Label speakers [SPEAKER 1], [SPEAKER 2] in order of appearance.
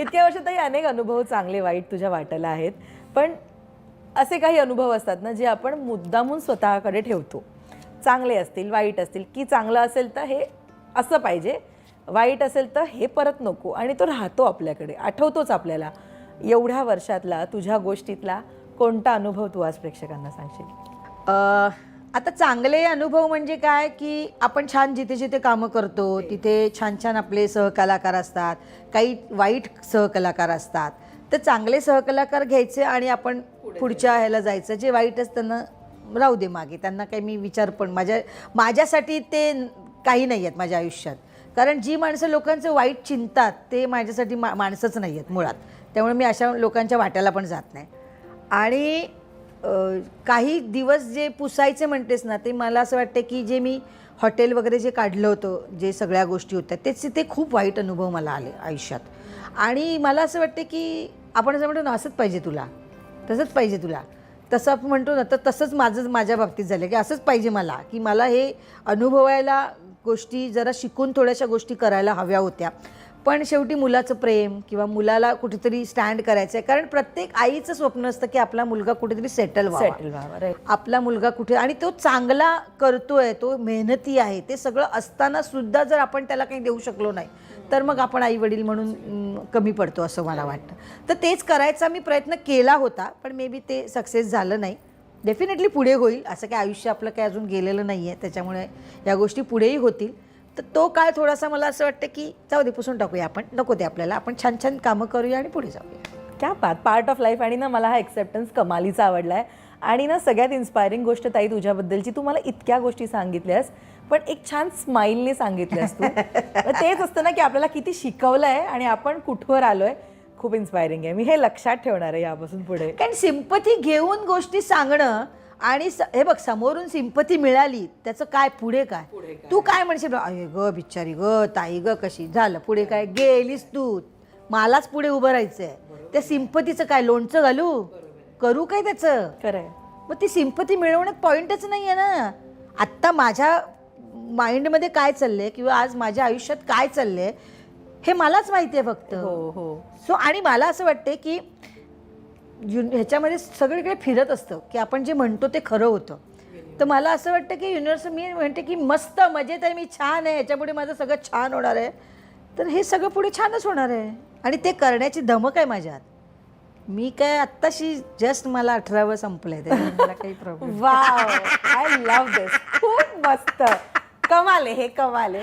[SPEAKER 1] इतक्या वर्षातही अनेक अनुभव चांगले वाईट तुझ्या वाट्याला आहेत. पण असे काही अनुभव असतात ना जे आपण मुद्दामून स्वतःकडे ठेवतो. चांगले असतील वाईट असतील की चांगलं असेल तर हे असं पाहिजे. वाईट असेल तर हे परत नको आणि तो राहतो आपल्याकडे आठवतोच आपल्याला. एवढ्या वर्षातला तुझ्या गोष्टीतला कोणता अनुभव तू आज प्रेक्षकांना सांगशील?
[SPEAKER 2] आता चांगले अनुभव म्हणजे काय की आपण छान जिथे जिथे कामं करतो तिथे छान छान आपले सहकलाकार असतात काही वाईट सहकलाकार असतात. तर चांगले सहकलाकार घ्यायचे आणि आपण पुढच्या ह्याला जायचं. जे वाईट असतं त्यांना राहू दे मागे. त्यांना काही मी विचार पण माझ्या माझ्यासाठी ते काही नाही आहेत माझ्या आयुष्यात. कारण जी माणसं लोकांचं वाईट चिंतात ते माझ्यासाठी मा माणसंच नाही आहेत मुळात. त्यामुळे मी अशा लोकांच्या वाट्याला पण जात नाही. आणि काही दिवस जे पुसायचे म्हणतेस ना ते मला असं वाटतं की जे मी हॉटेल वगैरे जे काढलं होतं जे सगळ्या गोष्टी होत्या तेच ते खूप वाईट अनुभव मला आले आयुष्यात. आणि मला असं वाटतं की आपण असं म्हणतो ना असंच पाहिजे तुला तसंच पाहिजे तुला. तसं आपण म्हणतो ना तर तसंच माझं माझ्या बाबतीत झालं की असंच पाहिजे मला की मला हे अनुभवायला गोष्टी जरा शिकून थोड्याशा गोष्टी करायला हव्या होत्या. पण शेवटी मुलाचं प्रेम किंवा मुलाला कुठेतरी स्टँड करायचं आहे. कारण प्रत्येक आईचं स्वप्न असतं की आपला मुलगा कुठेतरी सेटल व्हावा.
[SPEAKER 1] सेटल व्हावं.
[SPEAKER 2] आपला मुलगा कुठे आणि तो चांगला करतोय तो मेहनती आहे ते सगळं असताना सुद्धा जर आपण त्याला काही देऊ शकलो नाही तर मग आपण आई वडील म्हणून कमी पडतो असं मला वाटतं. तर तेच करायचा मी प्रयत्न केला होता पण मे बी ते सक्सेस झालं नाही. डेफिनेटली पुढे होईल असं काय आयुष्य आपलं काही अजून गेलेलं नाही आहे त्याच्यामुळे या गोष्टी पुढेही होतील. तर तो काळ थोडासा मला असं वाटतं की जाऊ दे पुसून टाकूया आपण. नको ते आपल्याला. आपण छान छान कामं करूया आणि पुढे जाऊया.
[SPEAKER 1] क्या बात. पार्ट ऑफ लाईफ आणि ना मला हा एक्सेप्टन्स कमालीचा आवडला आहे आणि ना सगळ्यात इन्स्पायरिंग गोष्ट ताई तुझ्याबद्दलची तू मला इतक्या गोष्टी सांगितल्यास पण एक छान स्माईलने सांगितल्यास तू. तेच असतं ना की आपल्याला किती शिकवलं आहे आणि आपण कुठवर आलो आहे खूप इन्स्पायरिंग आहे. मी हे लक्षात ठेवणार आहे यापासून पुढे.
[SPEAKER 2] कारण सिंपती घेऊन गोष्टी सांगणं आणि स- हे बघ समोरून सिंपती मिळाली त्याचं काय पुढे काय? तू काय म्हणशील? अरे ग बिचारी ग ताई ग कशी झालं? पुढे काय? गेलीस तू. मलाच पुढे उभं राहायचंय. त्या सिंपतीचं काय लोणचं घालू? करू काय त्याचं?
[SPEAKER 1] खरं आहे
[SPEAKER 2] मग ती सिंपती मिळवण्यात पॉईंटच नाही आहे ना. आत्ता माझ्या माइंडमध्ये काय चाललंय किंवा आज माझ्या आयुष्यात काय चाललंय हे मलाच माहिती आहे फक्त.
[SPEAKER 1] हो हो.
[SPEAKER 2] सो आणि मला असं वाटते की ह्याच्यामध्ये सगळीकडे फिरत असतं की आपण जे म्हणतो ते खरं होतं. तर मला असं वाटतं की युनिव्हर्स मी म्हणते की मस्त मजेत आहे मी छान आहे ह्याच्यापुढे माझं सगळं छान होणार आहे. तर हे सगळं पुढे छानच होणार आहे. आणि ते करण्याची धमक आहे माझ्यात मी काय आत्ताशी जस्ट मला अठरावं संपलंय. मला काही problem
[SPEAKER 1] wow I love this खूप मस्त. कमाल हे कमाल